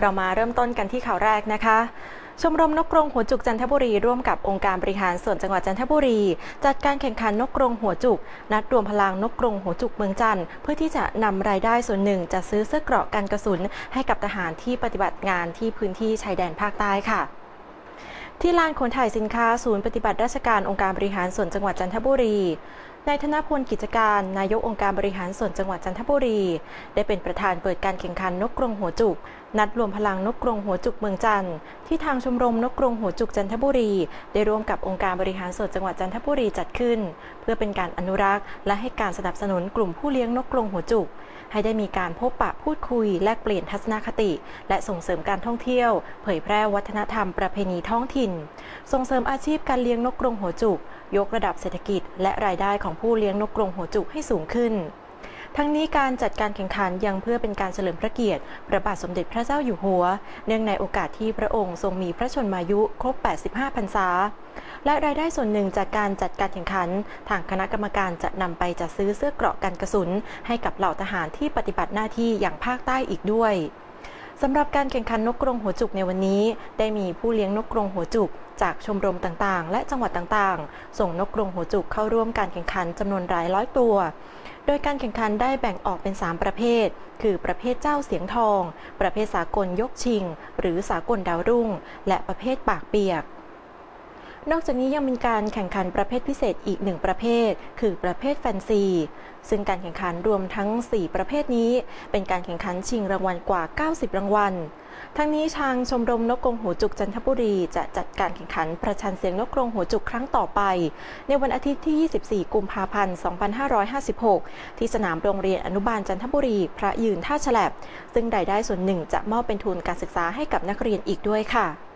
เรามาเริ่มต้นกันที่ข่าวแรกนะคะชมรมนกกรงหัวจุกจันทบุรีร่วมกับองค์การบริหารส่วนจังหวัดจันทบุรี จัดการแข่งขันนกกรงหัวจุก นัดรวมพลังนกกรงหัวจุกเมืองจันทร์เพื่อที่จะนำรายได้ส่วนหนึ่งจะซื้อเสื้อเกราะกันกระสุน ให้กับทหารที่ปฏิบัติงานที่พื้นที่ชายแดนภาคใต้ค่ะที่ลานขนถ่ายสินค้าศูนย์ปฏิบัติราชการองค์การบริหารส่วนจังหวัดจันทบุรีนายธนพลกิจการ นายกองค์การบริหารส่วนจังหวัดจันทบุรี ได้เป็นประธานเปิดการแข่งขันนกกรงหัวจุก นัดรวมพลังนกกรงหัวจุกเมืองจันทร์ที่ทางชมรมนกกรงหัวจุกจันทบุรี ได้ร่วมกับองค์การบริหารส่วนจังหวัดจันทบุรีจัดขึ้น เพื่อเป็นการอนุรักษ์ และให้การสนับสนุนกลุ่มผู้เลี้ยงนกกรงหัวจุก ให้ได้มีการพบปะพูดคุย แลกเปลี่ยนทัศนคติ และส่งเสริมการท่องเที่ยว เผยแพร่วัฒนธรรมประเพณีท้องถิ่น ส่งเสริมอาชีพการเลี้ยงนกกรงหัวจุก ยกระดับเศรษฐกิจ และรายได้ของผู้เลี้ยงนกกรงหัวจุกให้สูงขึ้น ทั้งนี้การจัดการแข่งขันยังเพื่อเป็นการเฉลิมพระเกียรติพระบาทสมเด็จพระเจ้าอยู่หัว เนื่องในโอกาสที่พระองค์ทรงมีพระชนมายุครบ 85 พรรษา และรายได้ส่วนหนึ่งจากการจัดการแข่งขัน ทางคณะกรรมการจะนำไปจัดซื้อเสื้อเกราะกันกระสุน ให้กับเหล่าทหารที่ปฏิบัติหน้าที่อย่างภาคใต้อีกด้วยสำหรับการแข่งขันนกกรงหัวจุกในวันนี้ ได้มีผู้เลี้ยงนกกรงหัวจุก จากชมรมต่างๆ และจังหวัดต่างๆ ส่งนกกรงหัวจุกเข้าร่วมการแข่งขันจำนวนหลายร้อยตัว ดยการแข่งขันได้แบ่งออกเป็น 3 ประเภท คือประเภทเจ้าเสียงทอง ประเภทสากลยกชิง หรือสากลดาวรุ่ง และประเภทปากเปียก นอกจากนี้ยังมีการแข่งขันประเภทพิเศษอีกหนึ่งประเภท คือประเภทแฟนซี ซึ่งการแข่งขันรวมทั้ง 4 ประเภทนี้ เป็นการแข่งขันชิงรางวัลกว่า 90 รางวัล ทั้งนี้ทางชมรมนกกรงหัวจุกจันทบุรีจะจัดการแข่งขันประชันเสียงนกกรงหัวจุกครั้งต่อไป ในวันอาทิตย์ที่ 24 กุมภาพันธ์ 2556 ที่สนามโรงเรียนอนุบาลจันทบุรี พระยืนท่าฉลบซึ่งรายได้ส่วนหนึ่งจะมอบเป็นทุนการศึกษาให้กับนักเรียนอีกด้วยค่ะ